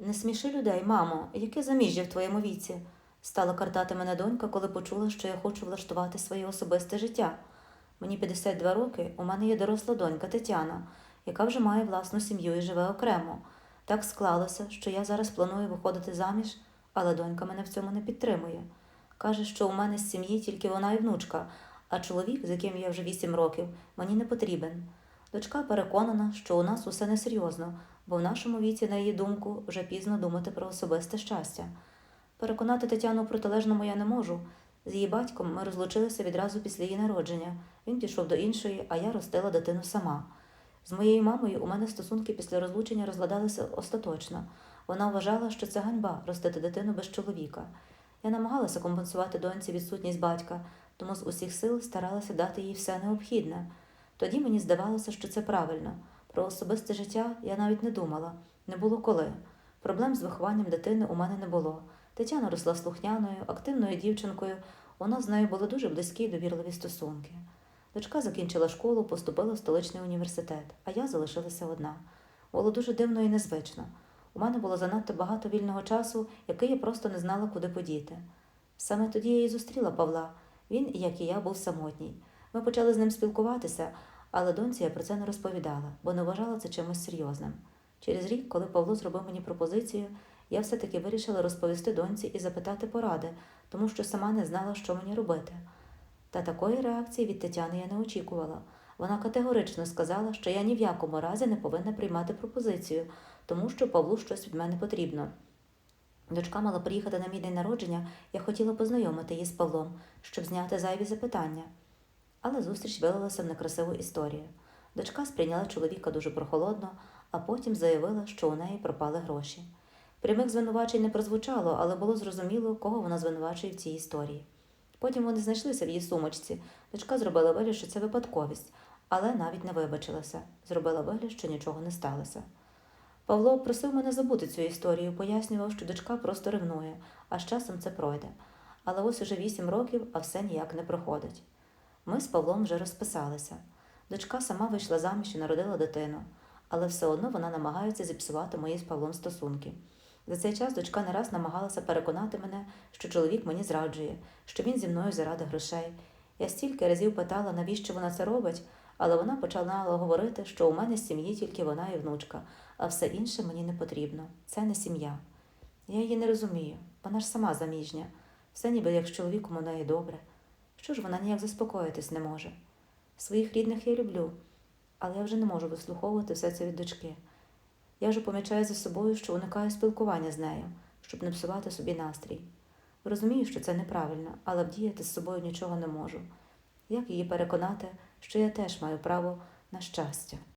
Не сміши людей, мамо, яке заміжжя в твоєму віці? Стала картати мене донька, коли почула, що я хочу влаштувати своє особисте життя. Мені 52 роки, у мене є доросла донька Тетяна, яка вже має власну сім'ю і живе окремо. Так склалося, що я зараз планую виходити заміж, але донька мене в цьому не підтримує. Каже, що у мене з сім'ї тільки вона і внучка, а чоловік, з яким я вже 8 років, мені не потрібен. Дочка переконана, що у нас усе несерйозно, бо в нашому віці, на її думку, вже пізно думати про особисте щастя. Переконати Тетяну протилежному я не можу. З її батьком ми розлучилися відразу після її народження. Він пішов до іншої, а я ростила дитину сама. З моєю мамою у мене стосунки після розлучення розгладалися остаточно. Вона вважала, що це ганьба ростити дитину без чоловіка. Я намагалася компенсувати доньці відсутність батька, тому з усіх сил старалася дати їй все необхідне. Тоді мені здавалося, що це правильно. Про особисте життя я навіть не думала, не було коли. Проблем з вихованням дитини у мене не було. Тетяна росла слухняною, активною дівчинкою. У нас з нею були дуже близькі й довірливі стосунки. Дочка закінчила школу, поступила в столичний університет, а я залишилася одна. Було дуже дивно і незвично. У мене було занадто багато вільного часу, який я просто не знала, куди подіти. Саме тоді я і зустріла Павла. Він, як і я, був самотній. Ми почали з ним спілкуватися, але доньці я про це не розповідала, бо не вважала це чимось серйозним. Через рік, коли Павло зробив мені пропозицію, я все-таки вирішила розповісти доньці і запитати поради, тому що сама не знала, що мені робити. Та такої реакції від Тетяни я не очікувала. Вона категорично сказала, що я ні в якому разі не повинна приймати пропозицію, тому що Павлу щось від мене потрібно. Дочка мала приїхати на мій день народження, я хотіла познайомити її з Павлом, щоб зняти зайві запитання. Але зустріч вилилася в некрасиву історію. Дочка сприйняла чоловіка дуже прохолодно, а потім заявила, що у неї пропали гроші. Прямих звинувачень не прозвучало, але було зрозуміло, кого вона звинувачує в цій історії. Потім вони знайшлися в її сумочці. Дочка зробила вигляд, що це випадковість, але навіть не вибачилася, зробила вигляд, що нічого не сталося. Павло просив мене забути цю історію, пояснював, що дочка просто ревнує, а з часом це пройде. Але ось уже вісім років, а все ніяк не проходить. Ми з Павлом вже розписалися. Дочка сама вийшла заміж і народила дитину, але все одно вона намагається зіпсувати мої з Павлом стосунки. За цей час дочка не раз намагалася переконати мене, що чоловік мені зраджує, що він зі мною заради грошей. Я стільки разів питала, навіщо вона це робить, але вона почала говорити, що у мене з сім'ї тільки вона і внучка, а все інше мені не потрібно. Це не сім'я. Я її не розумію. Вона ж сама заміжня. Все ніби як з чоловіком у неї добре. Що ж вона ніяк заспокоїтись не може? Своїх рідних я люблю, але я вже не можу вислуховувати все це від дочки. Я вже помічаю за собою, що уникаю спілкування з нею, щоб не псувати собі настрій. Розумію, що це неправильно, але вдіяти з собою нічого не можу. Як її переконати, що я теж маю право на щастя?